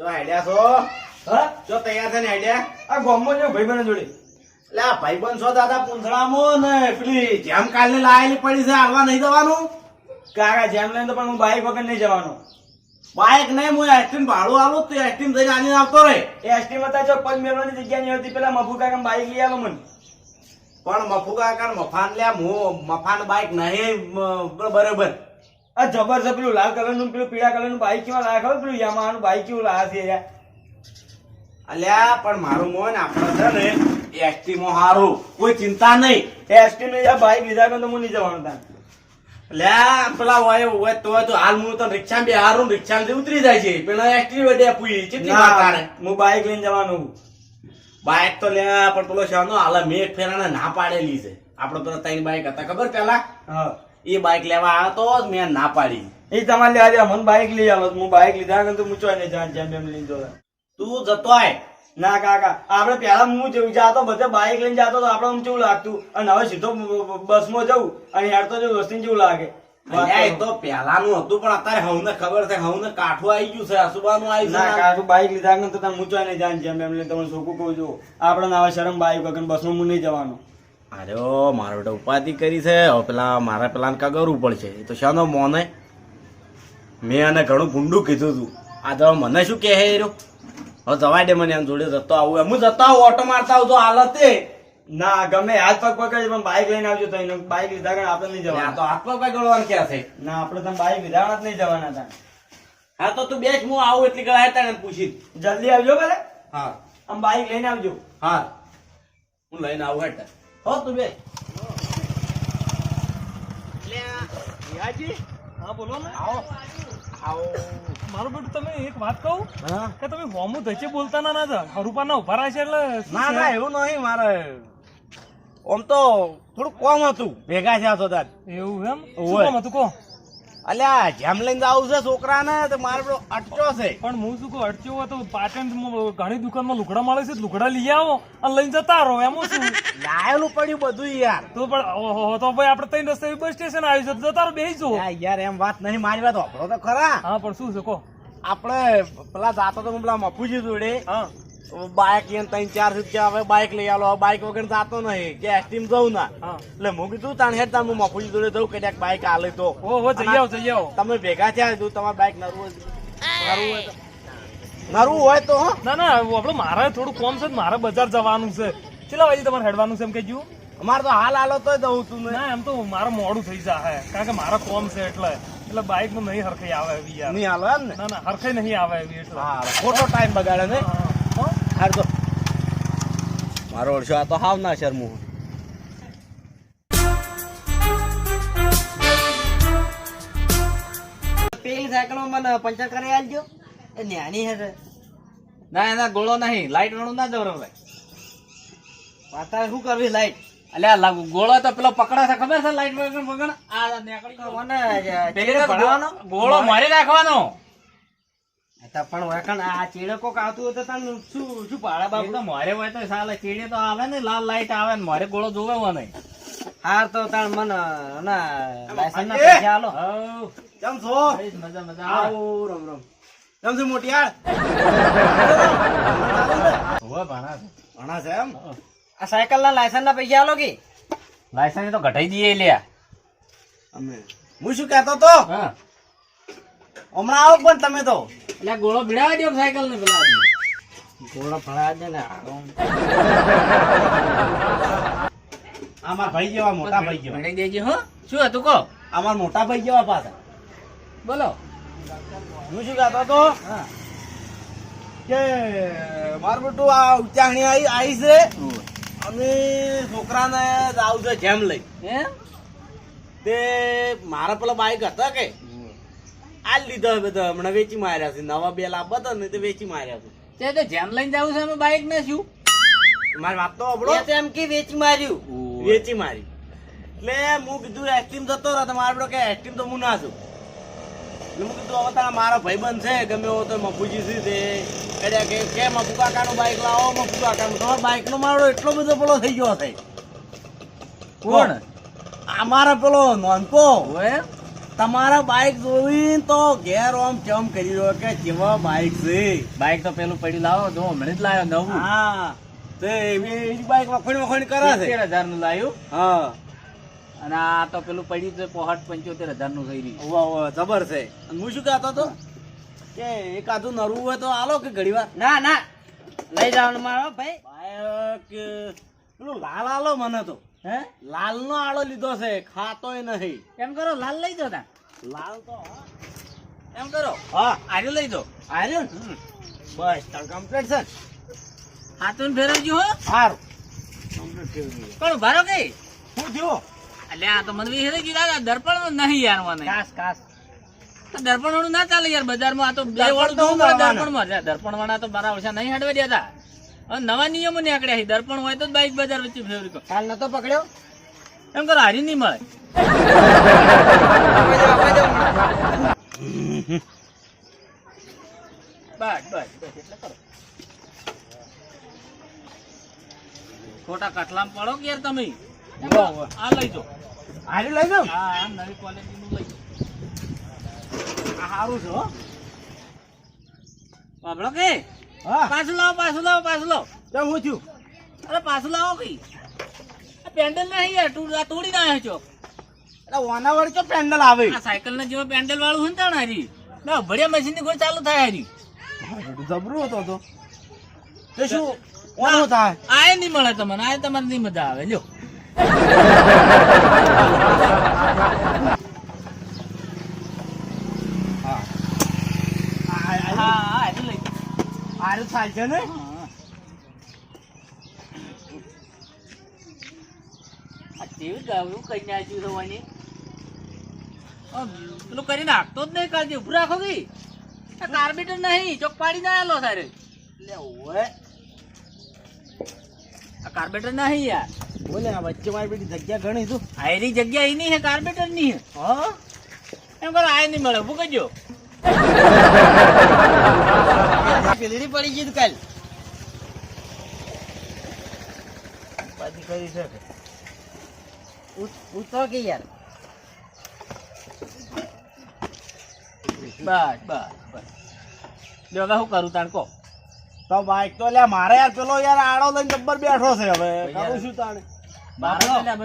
જો આઈડિયા છો? હા? જો તૈયાર થઈને આઈડિયા? આ ગોમમાં જો ભાઈબંધ જોડે. એટલે આ ભાઈબંધ છો દાદા પૂંછડામાં ને પેલી જેમ કાલને લાયેલી પડી છે હાલવા નહીં જવાનું? કાકા જેમ લઈને તો પણ હું બાઈક વગર નહીં જવાનું. બાઈક નહીં હું આઈસ્ક્રીમ ભાડું આલું તો આઈસ્ક્રીમ થઈને આની આવતો રહે. એ એસટી માં જો પગ મેળવાની જગ્યા નહીં હતી પેલા મફુ કાકા બાઈક લઈ મને. પણ મફુ કાકા મફાન લ્યા હું મફાન બાઈક નહીં બરોબર. આ જબરજસ્ત પેલું લાલ કલરનું પેલું પીળા કલરનું બાઈક કેવા લાયા ખબર? પેલું યામાહા નું બાઈક કેવું લાયા છે યાર? અલ્યા પણ મારું મોન આપણે છે ને એસટી માં હારું. કોઈ ચિંતા નહીં. એસટી ને બાઈક લીધા તો હું નહીં જવાનું ત્યાં લ્યા પેલા હોય હોય તો તો હાલ હું તો રિક્ષા બે હારું રિક્ષા ઉતરી જાય છે. પેલા એસટી વડે પૂઈ. કેટલી તારે હું બાઈક લઈને જવાનું બાઈક તો લ્યા પણ પેલો શાનો હાલ મેં ફેરાને ના પાડેલી છે. આપણે પેલા ત્રણ બાઈક હતા. ખબર પેલા? હા. એ બાઈક લેવા આવ્યો તો જ મેં ના પાડી. એ તમારે લેવા દેવા મને બાઈક લઈ આલો હું બાઈક લીધા વગર તો હું નહીં જાણ જેમ એમ લઈને જતો તું જતો આય. ના કાકા આપણે પેલા હું જેવું જાતો બધે બાઈક લઈને જાતો તો આપણે આમ કેવું લાગતું? અને હવે સીધો બસમાં જવું અને હેડતો જવું વસ્તી જેવું લાગે. તો પેલાનું હતું પણ અત્યારે હવને ખબર છે હવને કાઠું આવી ગયું છે અસુબાનું આવી ના કાઠું છે બાઈક લીધા વગર તો તમે મૂંચવા નહીં જવાનું જેમ એમ લઈને તમને છોકું કહું છું? આપણે ના શરમ બાઈક વગર બસમાં હું નહીં જવાનું. અરે મારો બેટો ઉપાધિ કરી છે. હવે પેલા મારે પેલા કરવું પડશે. એ તો શાનો મોને. મેં એને ઘણું ભૂંડું કીધું હતું આ તો મને શું કહે રહ્યો? હવે જવાય દે મને એમ જોડે જતો આવું એમ. હું જતો આવું ઓટો મારતા આવું તો હાલત ના ગમે હાથ પગ પકડે પણ બાઈક લઈને આવજો તો એને બાઈક લીધા ગણ આપણે નહીં જવાના. તો હાથ પગ પકડવાનું ક્યાં છે? ના આપણે તમે બાઈક લીધા જ નહીં જવાના હતા. હા તો તું બેસ હું આવું એટલી કળા હતા પૂછી જલ્દી આવજો ભલે. હા. આમ બાઈક લઈને આવજો. હા. હું લઈને આવું હેઠ હો તું બે. હા બોલો ને. આવો. આવો. મારું બેટું તમે એક વાત કહું? કે તમે હોમું ધચે બોલતા ના ના હરુપાના ઊભા રહ્યા છે એટલે ના? ના એવું નહીં મારે આમ તો થોડું કોમ હતું. ભેગા થયા તો તાર એવું એમ? શું. હતું અલ્યા જેમ લઈને આવું છે છોકરાને તો મારે પેલો અટકો છે. પણ હું શું કહું અટક્યો તો પાટણ ઘણી દુકાનમાં લુગડા મળે છે લુગડા લઈ આવો અને લઈને જતા રહો એમ શું? લાયેલું પડ્યું બધું યાર. તો પણ તો ભાઈ આપણે ત્રણ રસ્તે બસ સ્ટેશન આવી છે તો જતા રહો બેસી યાર એમ વાત નહીં મારી વાત વાપરો તો ખરા. હા પણ શું છે કહો. આપણે પેલા જાતો તો હું પેલા મફુજી જોડે હા. બાઇક લઈને ત્રણ ચાર રૂપિયા હવે બાઇક લઈ આલો. બાઇક વગર જતો નહીં. કે એસટીમ જવું ના. એટલે હું કીધું તાણ હેડ તમે હું મફુજી જોડે જવું કદાચ બાઇક હાલે તો. ઓહો જઈ આવો જઈ આવો. તમે ભેગા થયા જો તમારું બાઇક નરવું હોય નરવું હોય તો. નરવું હોય તો ના ના આપણે મારે થોડું કોમ છે મારે બજાર જવાનું છે. કેટલા વાગે તમારે હેડવાનું છે એમ કે કહેજો અમારે તો હાલ હાલો તો જવું તું ના એમ તો મારે મોડું થઈ જાય કારણ કે મારા કોમ છે એટલે. એટલે બાઇકમાં નહીં હરખાઈ આવે એવી યાર. નહીં હાલો એમ ને? ના ના હરખાઈ નહીં આવે એવી એટલે. હા ખોટો ટાઈમ બગાડે ને. હાર તો મારો ઓળશો આ તો હાવ ના શરમું પેલી સાયકલ મને પંચર કરી આલજો. એ ન્યાની હશે. ના એના ગોળો નહીં. લાઈટ વાળું ના જવરાય અત્યારે શું કરવી લાઈટ અલ્યા ગોળો તો પેલો પકડે છે ખબર છે? લાઈટ વગર આ નીકળી ગોળો મારી રાખવાનો તો પણ વખણ આ ચીડે કોક આવતું હોય તો તને શું શું પાડા બાપુ? તો મારે હોય તો સાલે ચેડે તો આવે ને લાલ લાઈટ આવે ને મારે ગોળો જોવે મને હાર તો તાણ મને ના લાયસન ના પૈસા આલો. કેમ છો? મજા મજા. આવો રમ રમ. કેમ છો મોટિયાળ હોવે ભણા છે. ઘણા છે એમ? આ સાયકલ ના લાયસન ના પૈસા આલો કે? લાયસન તો ઘટાઈ દઈએ લ્યા. અમે. હું શું કહેતો તો? હા. હમણાં આવો પણ તમે તો. એટલે ગોળો ભીડાવા દો સાયકલ ને પેલા આદમી. ગોળો ભણા દે ને હારો. ભાઈ જેવા મોટા ભાઈ જેવા. ભણાઈ દેજે હો. શું હતું કહો? અમાર મોટા ભાઈ જેવા પાછા. બોલો. હું શું કહેતો તો હા. કે મારું બેટું આ ઉચ્ચાણી આવી આવી છે. અમે છોકરાને આવું છે જેમ લઈ. એમ તે મારા પેલા બાઈક હતા કે? આ લીધો તો હમણાં વેચી માર્યા છે. નવા બે લાભ હતા ને તે વેચી માર્યા છે. તે તો જેમ લઈને જવું છે અમે બાઈક ને શું? મારી વાત તો અબળો એમ કે વેચી માર્યું. વેચી મારી. એટલે હું કીધું એક્ટિમ જતો રહ્યો મારે મારો કે એક્ટિમ તો હું ના છું એટલે હું કીધું હવે તારા મારા ભાઈબંધ છે ગમે એવો તો મફુજી છે? તે કર્યા કે કે મફુ કાકાનું બાઈક લાવો મફુ કાકાનું? તમારા બાઈકનો મારો એટલો બધો પેલો થઈ ગયો છે કોણ? આ મારા પેલો નોનકો. હોય તમારા બાઇક જોઈને તો ઘેર ઓમ ચમ કરી રહ્યો કે કેવા બાઇક છે? બાઈક તો પેલું પડી લાવો જો હમણાં જ લાવ્યો નવું. હા તે એવી બાઇક વખોણી વખોણી કરે છે. હજારનું લાવ્યું હા. અને આ તો પેલું પડ્યું છે પોહટ પંચોતેર હજારનું થઈ રહ્યું. વાહ જબર છે. હું શું કહેતો હતો? કે એકાદું નરવું હોય તો આલો કે ઘડી વાર? ના ના. લઈ જવાનું મારો ભાઈ. બાઇક પેલું લાલ આલો મને તો. હે? લાલ નો આળો લીધો છે ખાતોય નહીં. એમ કરો લાલ લઈ દો તા લાલ તો એમ કરો. હા. આજે લઈ દો આર્યન બસ તાર કમ્પ્લીટ છે હાથું ફેરવજો હો. કમ્પ્લીટ થઈ ગયું ભારો કઈ? હું થયું? એટલે આ તો મને કીધા હતા, દર્પણ નહીં યાર મને. કાસ કાસ. દર્પણ વાળું ના ચાલે યાર બજારમાં. આ તો બે વાળું. દર્પણમાં દર્પણ વાળા તો મારા વર્ષા નહીં હડવા દેતા. નવા નિયમો નીકળ્યા છે. દર્પણ હોય તો જ બાઈક બજાર વચ્ચે કરો કાલ નતો પકડ્યો? એમ કરો હારી નહીં મળે. બસ બસ બસ એટલે કરો. ખોટા કટલામ પડો કે યાર તમે. આ લઈ જાઓ. હારી લઈ જાઉં? હા નવી ક્વોલિટી નું લઈ જાઓ. આ સારું છે હો. બાબળો કે? પાછું લાવો પાછું લાવો પાછું લાવો. કેમ હું થયું અરે પાછું લાવો કઈ પેન્ડલ નહીં યાર તોડી ના છો. એટલે ઓના વળી તો પેન્ડલ આવે? આ સાયકલ ના જેવા પેન્ડલ વાળું હોય ને તાણ હરી. ના ભડિયા મશીનની કોઈ ચાલુ થાય હારી. જબરું હતો તો. તે શું? ઓનો થાય. આય નહીં મળે તમને આય તમને નહીં મજા આવે. લ્યો હા હા એટલે લઈ આર્ય થાય છે ને કેવી ગાવડું કઈ નાખ્યું છે વળી? પેલું કરી નાખતો જ નહીં કાળજી ઉભું રાખો કઈ કાર્બેટર નહીં ચોક પાડી ના આલો તારે. લે ઓય. આ કાર્બેટર નહીં યાર. બોલે આ વચ્ચે મારી બેટી જગ્યા ઘણી તું આયરી જગ્યા એની હે કાર્બેટરની હે? એમ કરો આય નહીં મળે ઉભું કરજો. પેલી પડી ગઈ કાલ. બધી કરી છે ઉતરો કે યાર. બસ બસ બસ. લ્યો હવે શું કરું તાણ કહો. તો બાઈક તો મારે યાર પેલો યાર આડો લઈને જબ્બર બેઠો છે હવે. કરું શું તાણે. મારે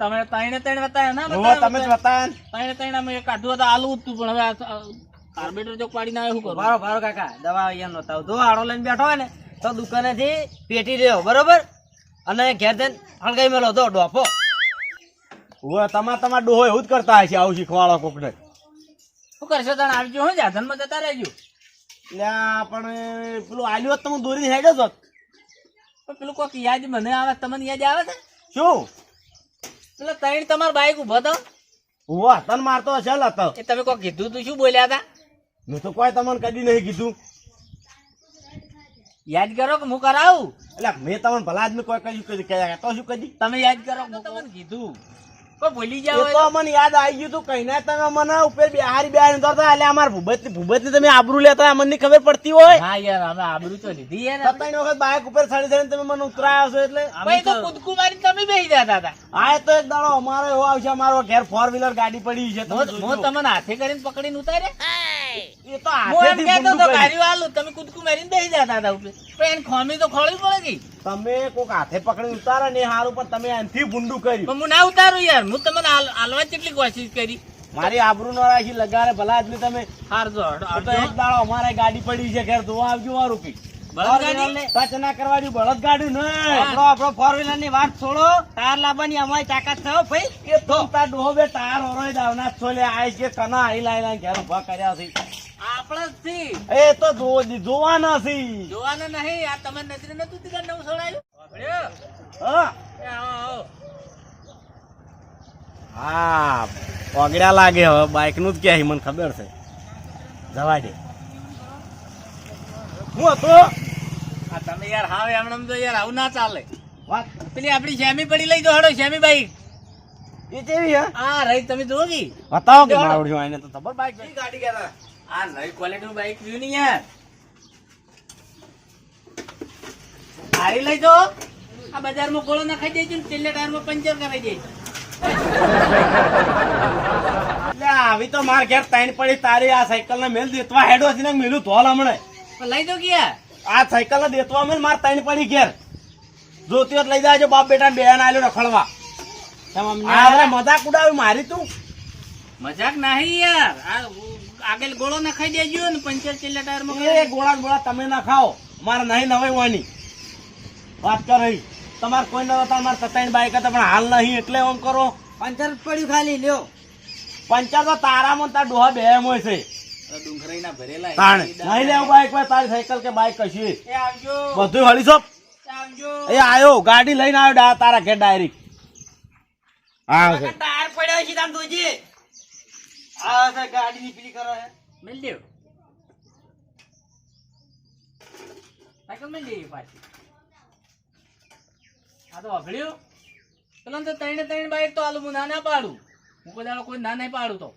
તમે ત્રણે ત્રણ બતાવ્યા ના તમે જ બતાવ્યા ત્રણે ત્રણ અમે કાઢું હતું આલુ જ પણ હવે આ કાર્બેટર જો પાડી ના શું કરું? કાકા દવા અહીંયા નતા જો આડો લઈને બેઠો હોય ને તો દુકાનેથી પેટી રહ્યો બરોબર? અને ઘેર જઈને હળગાઈ મેલો દો ડોફો. હવે તમાર તમાર ડોહો એવું જ કરતા હશે આવું શીખવાડો કોકને. શું કરશો તાણ આવજો હો જાધનમાં જતા રહેજો. એટલે પણ પેલું આલ્યું હોત દોરી હેડ્યો જ હોત. પણ પેલું કોક યાદ મને આવે તમને યાદ આવે છે? શું? પેલો ત્રણ તમાર બાઈક ઊભો તો હું તન મારતો હશે લતો એ તમે કોઈ કીધું તું શું બોલ્યા હતા? મેં તો કોઈ તમને કદી નહીં કીધું. યાદ કરો કે હું કરાવું? એટલે મેં તમને ભલા આદમી કોઈ કહ્યું કદી કહ્યા તો શું કદી? તમે યાદ કરો તમને કીધું. કોઈ ભૂલી જાવ તો મને યાદ આવી ગયું તું કઈ તમે મને ઉપર બિહારી બિહારી ઉતરતા એટલે અમાર ભૂબત ભૂબત તમે આબરૂ લેતા મને ખબર પડતી હોય. હા યાર અમે આબરૂ તો લીધી યાર ત્રણ વખત બાઇક ઉપર ચડી ચડીને તમે મને ઉતરાયો છો એટલે? ભાઈ તો કૂદકું મારીને તમે બેસી જતા હતા. આ તો એક દાડો અમારો એવો આવશે અમારો ઘેર ફોર વ્હીલર ગાડી પડી છે હું હું તમને હાથે કરીને પકડીને ઉતારે એ તો હું એમ કહેતો તો કરી. ગાડીઓ તમે કૂદકું મારીને બેસી જતા હતા ઉપર પણ એને ખોમી તો ખોળવી પડે કે? તમે કોક હાથે પકડી ઉતારો ને હારું પણ તમે એનથી ભૂંડું કર્યું. પણ હું ના ઉતારું યાર. હું તમને હાલ- હાલવા કેટલી કોશિશ કરી. મારી આબરૂ ન રાખી લગાડે ભલા આદમી તમે. હાર જો હડો, આ તો એક દાડો અમારે ગાડી પડી છે ઘેર ધોવા આવજો મારું ગાડી? ટચ ના કરવાની બળદ ગાડી નહીં. આપણો આપણો ફોર વ્હીલરની વાત છોડો. ટાયર લાવવાની અમારી તાકાત છે ભાઈ. એ તો તાર ડોહો બે ટાયર ઓરોય દાવના છોલે આય છે કના આઈ લાઈ લાઈ ઘેર ઊભા કર્યા છે. આપણા એ તો જોવાના છે. જોવાના નહીં આ તમારી નજરે નતું દીધા નવું સોડાયું. હા. પગડ્યા લાગે હવે બાઇકનું જ ક્યાં મને ખબર છે. જવા દે. હું હતો? આ તમે યાર હાવ એમનેમ તો યાર આવું ના ચાલે. વાત પેલી આપડી શેમી પડી લઈ દો હડો શેમી બાઈ એ કેવી હે? આ રહી તમે જોગી બતાવો કે ઓળખ્યો આઈને તો ખબર બાઇક ગાડી કહેતા આ નઈ ક્વોલિટી નું બાઈક જોયું ને યાર. હારી લઈ દો આ બજારમાં ગોળો નખાઈ દેજો ને છેલ્લે ટાયરમાં પંચર કરાવી દેજો. એટલે આવી તો માર ઘેર તાઈન પડી તારી આ સાયકલ ને મેલ દેતવા હેડો છે ને મેલું ધોલ હમણે. લઈ દો ગયા આ સાયકલ ને દેતવા મેં માર ત્રણ પડી ઘેર. જોતી હોત લઈ જાજો બાપ બેટા બેન આવેલો રખડવા. મજાક ઉડાવી મારી તું. મજાક નહીં યાર. આ આગળ ગોળો નખાઈ દેજો ને પંચર ચેલા ટાયરમાં એ ગોળા ગોળા તમે ના ખાઓ મારે નહીં નવાઈ વાની વાત કરી તમારે કોઈ નવા તમારે તતાઈને બાઈક હતા પણ હાલ નહીં એટલે એમ કરો. પંચર પડ્યું ખાલી લ્યો. પંચર તો તારામાં તાર ડોહા બે એમ હોય છે. ડુંગરાઈ ભરેલા તાણ. નહીં લેવું બાઈક પર તારી સાયકલ કે બાઈક કશી એ આવજો. બધું હળી સોપ. આવજો. એ આયો ગાડી લઈને આવ્યો ડા- તારા ઘેર ડાયરેક્ટ હા છે. ટાયર પડ્યો છે તામ દોજી આ છે ગાડી ની પીલી કરો હે. મેલ દેવ. સાયકલ મેલ દેવી પાછી. આ તો અભળ્યું પેલા તો ત્રણે ત્રણ બાઈક તો આલુ હું ના ના પાડું. હું કોઈ દાડો કોઈ ના નહીં પાડું તો.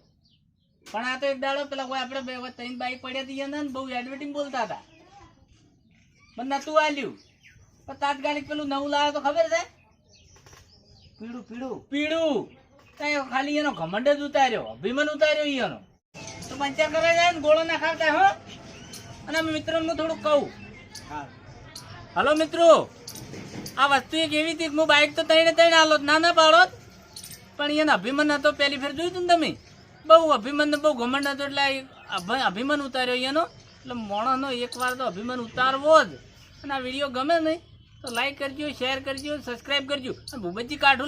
પણ આ તો એક દાડો પેલા કોઈ આપણે બે ત્રણ બાઈક પડ્યા હતી ને બહુ એડવર્ટિંગ બોલતા હતા. મને નતું આલ્યું. પણ તાત્કાલિક પેલું નવું લાવે તો ખબર છે? પીળું પીળું પીળું ત્યાં ખાલી એનો ઘમંડ જ ઉતાર્યો અભિમન ઉતાર્યો એનો. તો પંચર કરે જાય ને ગોળો ના ખાતા હો? અને અમે મિત્રોને થોડુંક કહું. હલો મિત્રો આ વસ્તુ એક એવી હતી હું બાઈક તો તઈને તઈને આલો ના ના પાડો પણ એને અભિમાન હતો પહેલી ફેર જોયું હતું ને તમે? બહુ અભિમન બહુ ઘમંડ હતો એટલે અભિમન ઉતાર્યો એનો એટલે મોણસનો એકવાર તો અભિમન ઉતારવો જ. અને આ વીડિયો ગમે નહીં તો લાઈક કરજો શેર કરજો સબસ્ક્રાઈબ કરજો. અને ભૂપતજી કાઢું